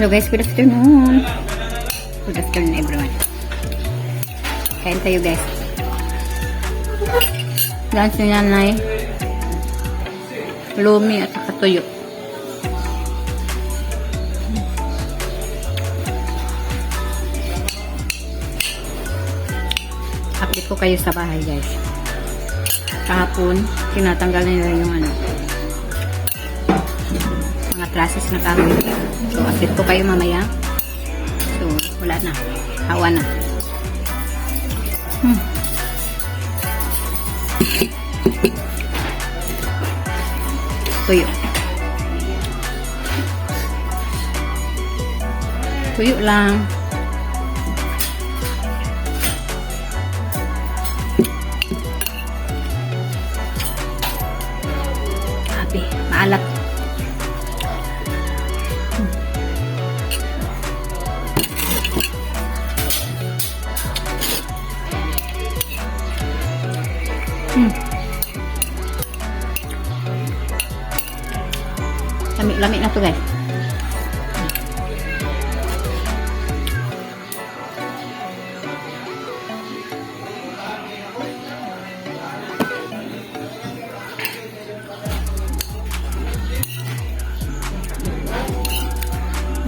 Hello guys, good afternoon. Good afternoon everyone. Kain tayo guys. Dance ni nanay. Lumi at saka tuyo. Update ko kayo sa bahay guys. Kahapon, tinatanggal nila yung ano, mga trusses na kahoy. So, ko kayo mamaya. So, wala na. Hawa na. Hmm. Tuyo. Tuyo lang. Lami-lami na to guys.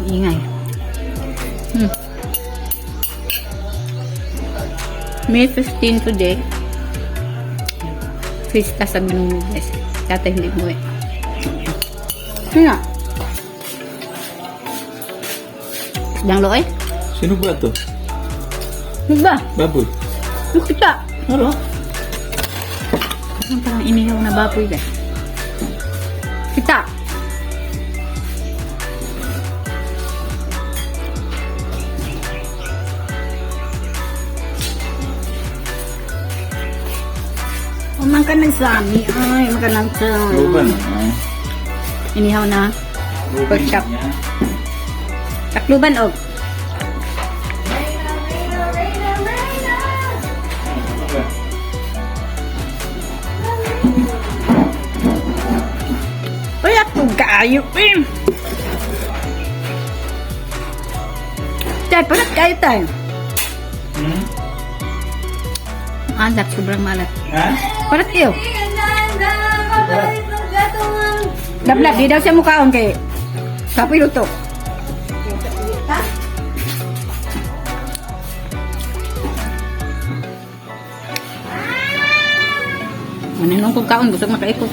Ingay. Hmm. May 15 today. Krista sa Manunod guys. Tata hindi mo eh. Sino? Isdang loy? Sino ba to? Ano ba? Baboy. Ano kita? Ano? Parang parang inihaw na baboy guys. Kita! Umang ka ng sami. Ay, umang ka ng sami. Luban. Ah. Inihaw na. Pork chop. Takluban og. Uy, ako kaayo eh. Tay, parat kayo tayo. Hmm? Alat, sobrang malat. Ha? Parat kayo. Lablab, di daw siya mukhaon kay Kapoy luto. Nung kong kaon, busog makaiko.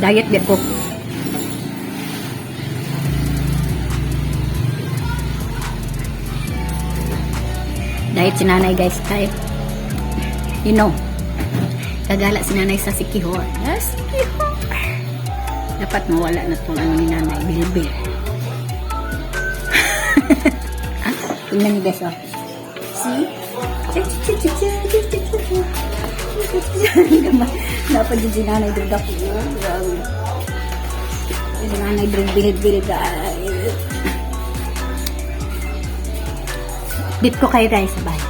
Diet biat ko. Diet si nanay guys, tayo. You know, kagala si nanay sa sikihor. Ah, sikihor. Dapat mawala na itong ano ni nanay, bilbil. ah, tingnan niyo guys, oh. See? Dapat din si nanay doon ako. Grabe. Si nanay doon bilid-bilid guys. Dip ko kayo guys bahay.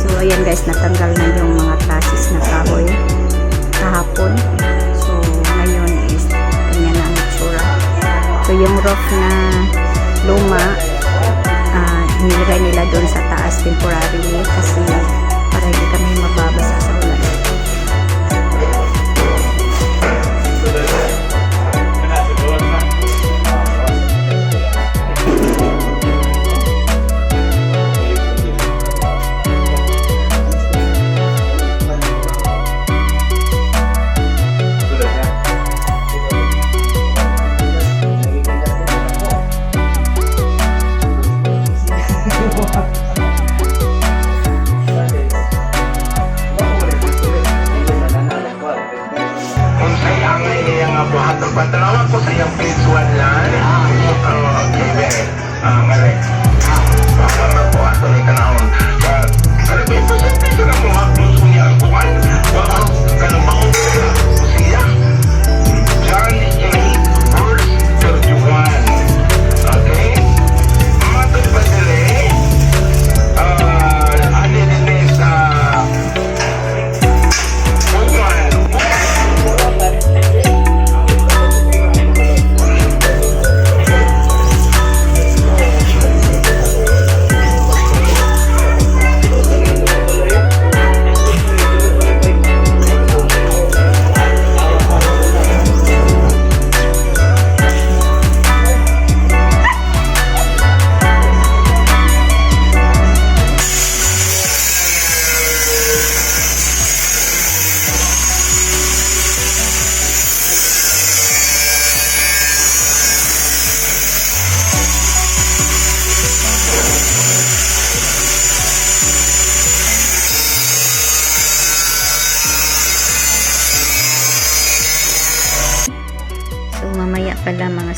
So, ayan guys, natanggal na yung mga tasis na kahoy kahapon. Yung roof na luma, ah, nilagay nila doon sa taas temporarily kasi para hindi kami mababasa sa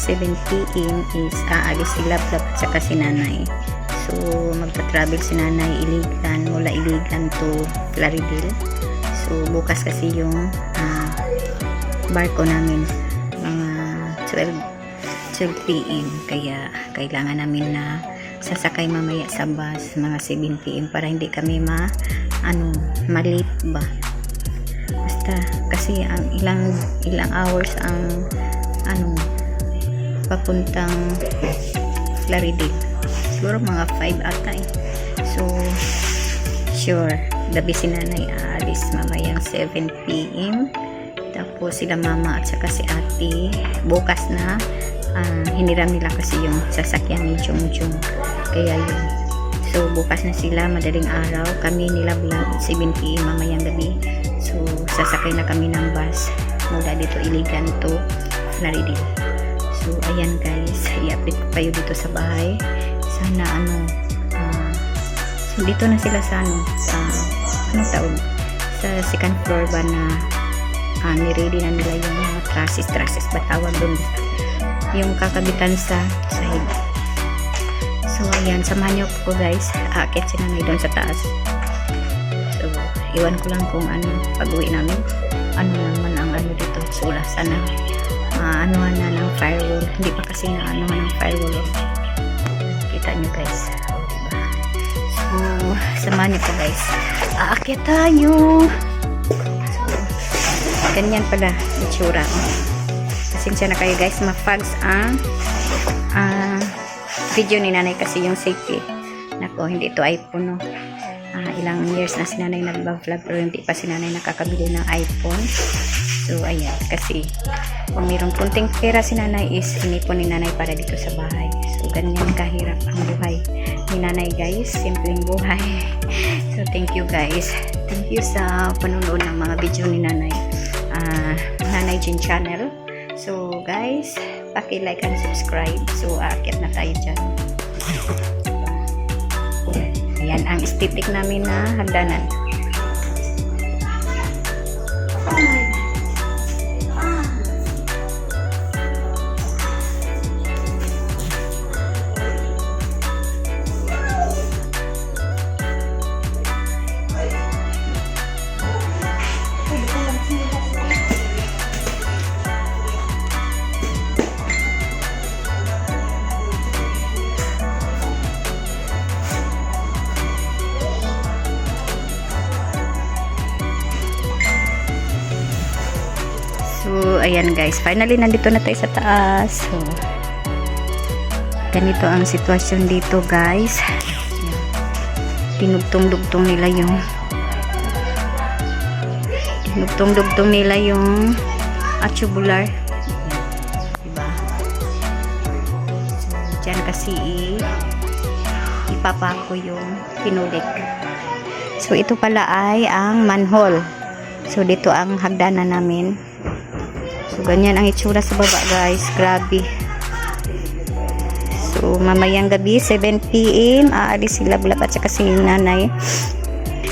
7 p.m. is aalis si Lablab at saka si Nanay. So, magta-travel si Nanay Iligan, mula Iligan to Plaridel. So, bukas kasi yung ah, barko namin mga 12 12 p.m. Kaya kailangan namin na sasakay mamaya sa bus mga 7 p.m. para hindi kami ma ano, malate ba. Basta kasi ang ilang ilang hours ang ano papuntang Plaridel. Siguro mga 5 ata eh. So, sure, gabi si nanay aalis mamayang 7 p.m. Tapos sila mama at saka si ate bukas na ah, hiniram nila kasi yung sasakyan ni Jung. Kaya yun. So bukas na sila madaling araw. Kami nila vlog 7 p.m. mamayang gabi. So sasakay na kami ng bus mula dito Iligan to Naridil. So ayan guys, i-update ko kayo dito sa bahay. Sana ano ah, so dito na sila sa ano sa ano tawag? Sa second floor ba na uh, niready na nila yung mga trusses trusses ba tawag doon yung kakabitan sa side. So ayan samahan niyo ko guys. Aakit si nanay doon sa taas. So iwan ko lang kung ano pag uwi namin. Ano naman ang ano dito? So sana maanuhan na ng firewall. Hindi pa kasi na anuhan ng firewall oh. kita nyo guys. Oh, diba? so samahan niyo ko guys. Aakit tayo. Ganyan pala itsura pasensya na kayo guys. Mafags ang ah, video ni nanay kasi yung safety. Nako hindi ito iPhone no Ah, ilang years na si nanay nag-vlog pero hindi pa si nanay nakakabili ng iPhone so ayan kasi kung mayroong kunting pera si nanay is inipon ni nanay para dito sa bahay so ganyan kahirap ang buhay ni nanay guys simpleng buhay so thank you guys thank you sa panonood ng mga video ni nanay ah, Nanay Jin channel. So, guys, paki-like and subscribe. So, aakyat na tayo dyan. Ayan ang aesthetic namin na hagdanan. So, guys. Finally, nandito na tayo sa taas. So, ganito ang sitwasyon dito guys. Tinugtong-dugtong nila yung tinugtong-dugtong nila yung tubular. Diba? So, dyan kasi ipapako yung pinulik. So, ito pala ay ang manhole. So, dito ang hagdanan namin. So, ganyan ang itsura sa baba, guys. Grabe. So, mamayang gabi, 7 p.m. Aalis si Lablab at saka si nanay.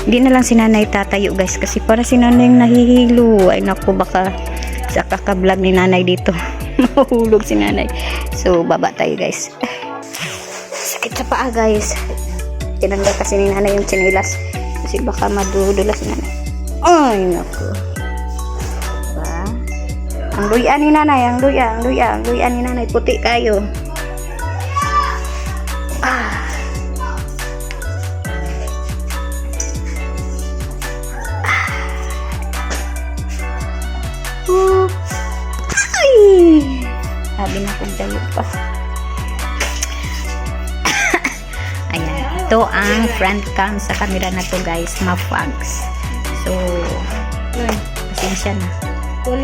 Hindi na lang si nanay tatayo, guys. Kasi para si nanay yung nahihilo. Ay, naku, baka sa kakablog ni nanay dito. Mahulog si nanay. So, baba tayo, guys. Sakit sa paa, guys. Tinanggal kasi ni nanay yung chinilas. Kasi baka madudulas si nanay. Ay, naku. Ang luya ni nanay, ang luya, ang luya, ang luya ni nanay, puti kayo. Ah. Ay! Sabi na kong dayo pa. Ayan, ito ang front cam sa camera na to guys, ma-fogs. So, pasensya na. So,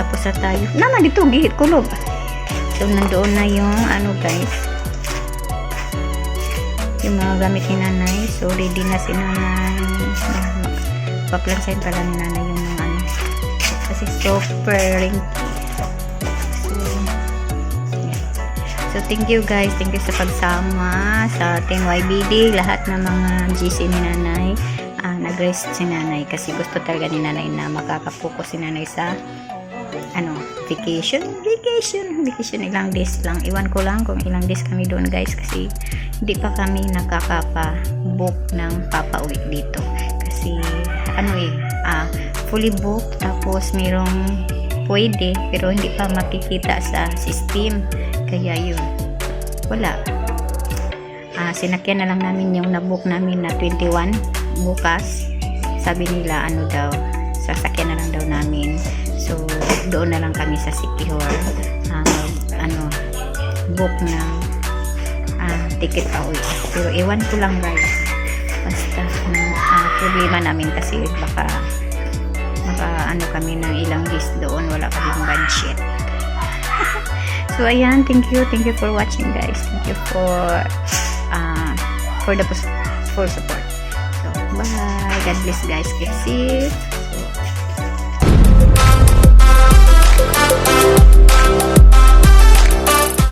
tapos na tayo. Naman dito, gihit kulob. So, nandoon na yung, ano guys, yung mga gamit ni nanay. So, ready na si nanay. Paplansayin pala ni nanay yung mga ano. Kasi super. So, thank you guys. Thank you sa pagsama sa ating YBD. Lahat ng mga GC ni nanay. Ah, nag-rest si nanay kasi gusto talaga ni nanay na makakapokus si nanay sa ano, vacation, vacation, vacation ilang days lang. Iwan ko lang kung ilang days kami doon guys kasi hindi pa kami nakakapa-book ng papauwi dito. Kasi ano eh, ah, fully booked tapos mayroong pwede pero hindi pa makikita sa system. Kaya yun, wala. Ah, sinakyan na lang namin yung nabook namin na 21 bukas. Sabi nila ano daw, sasakyan na lang daw namin. So, doon na lang kami sa Hall. Ah, mag- ano, book ng ah, ticket pa uwi. Pero iwan ko lang guys. Basta, ano, ah, problema namin kasi baka baka ano kami ng ilang days doon. Wala kaming budget. so, ayan. Thank you. Thank you for watching guys. Thank you for uh, for the for support. So, bye. God bless guys. Keep safe.